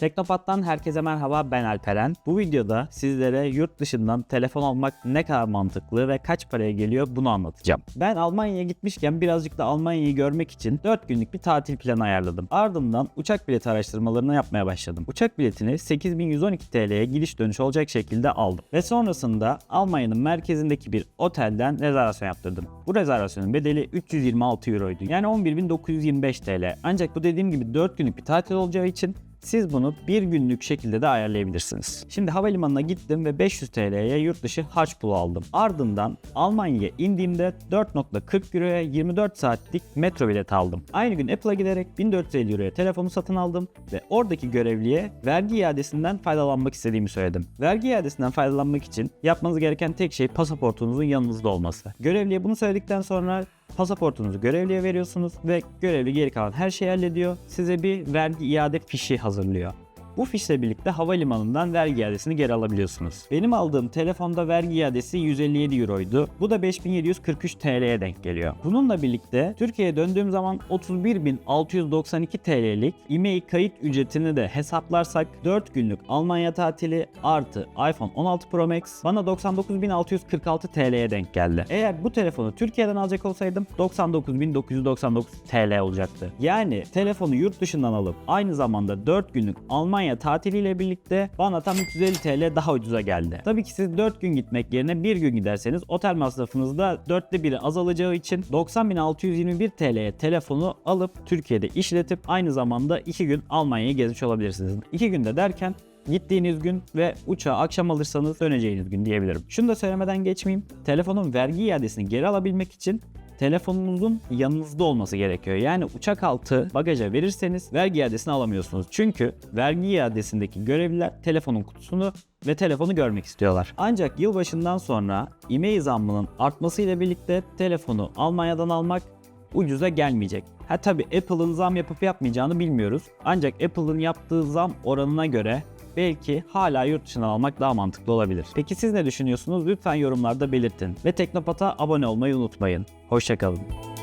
Teknopat'tan herkese merhaba ben Alperen. Bu videoda sizlere yurt dışından telefon almak ne kadar mantıklı ve kaç paraya geliyor bunu anlatacağım. Ben Almanya'ya gitmişken birazcık da Almanya'yı görmek için 4 günlük bir tatil planı ayarladım. Ardından uçak bileti araştırmalarını yapmaya başladım. Uçak biletini 8112 TL'ye gidiş dönüş olacak şekilde aldım. Ve sonrasında Almanya'nın merkezindeki bir otelden rezervasyon yaptırdım. Bu rezervasyonun bedeli 326 euroydu. Yani 11.925 TL. Ancak bu dediğim gibi 4 günlük bir tatil olacağı için siz bunu bir günlük şekilde de ayarlayabilirsiniz. Şimdi havalimanına gittim ve 500 TL'ye yurt dışı harç pulu aldım. Ardından Almanya'ya indiğimde 4.40 euroya 24 saatlik metro bileti aldım. Aynı gün Apple'a giderek 1450 euroya telefonu satın aldım ve oradaki görevliye vergi iadesinden faydalanmak istediğimi söyledim. Vergi iadesinden faydalanmak için yapmanız gereken tek şey pasaportunuzun yanınızda olması. Görevliye bunu söyledikten sonra Pasaportunuzu görevliye veriyorsunuz ve görevli geri kalan her şeyi hallediyor. Size bir vergi iade fişi hazırlıyor. Bu fişle birlikte havalimanından vergi iadesini geri alabiliyorsunuz. Benim aldığım telefonda vergi iadesi 157 euroydu. Bu da 5743 TL'ye denk geliyor. Bununla birlikte Türkiye'ye döndüğüm zaman 31.692 TL'lik e-mail kayıt ücretini de hesaplarsak 4 günlük Almanya tatili artı iPhone 16 Pro Max bana 99.646 TL'ye denk geldi. Eğer bu telefonu Türkiye'den alacak olsaydım 99.999 TL olacaktı. Yani telefonu yurt dışından alıp aynı zamanda 4 günlük Almanya tatiliyle birlikte bana tam 350 TL daha ucuza geldi. Tabii ki siz 4 gün gitmek yerine 1 gün giderseniz otel masrafınız da 4'te 1'i azalacağı için 90.621 TL'ye telefonu alıp Türkiye'de işletip aynı zamanda 2 gün Almanya'yı gezmiş olabilirsiniz. 2 günde derken Gittiğiniz gün ve uçağı akşam alırsanız döneceğiniz gün diyebilirim. Şunu da söylemeden geçmeyeyim. Telefonun vergi iadesini geri alabilmek için telefonunuzun yanınızda olması gerekiyor. Yani uçak altı bagaja verirseniz vergi iadesini alamıyorsunuz. Çünkü vergi iadesindeki görevliler telefonun kutusunu ve telefonu görmek istiyorlar. Ancak yılbaşından sonra e-mail zammının artmasıyla birlikte telefonu Almanya'dan almak ucuza gelmeyecek. Ha tabi Apple'ın zam yapıp yapmayacağını bilmiyoruz. Ancak Apple'ın yaptığı zam oranına göre belki hala yurt dışından almak daha mantıklı olabilir. Peki siz ne düşünüyorsunuz? Lütfen yorumlarda belirtin. Ve Teknopat'a abone olmayı unutmayın. Hoşçakalın.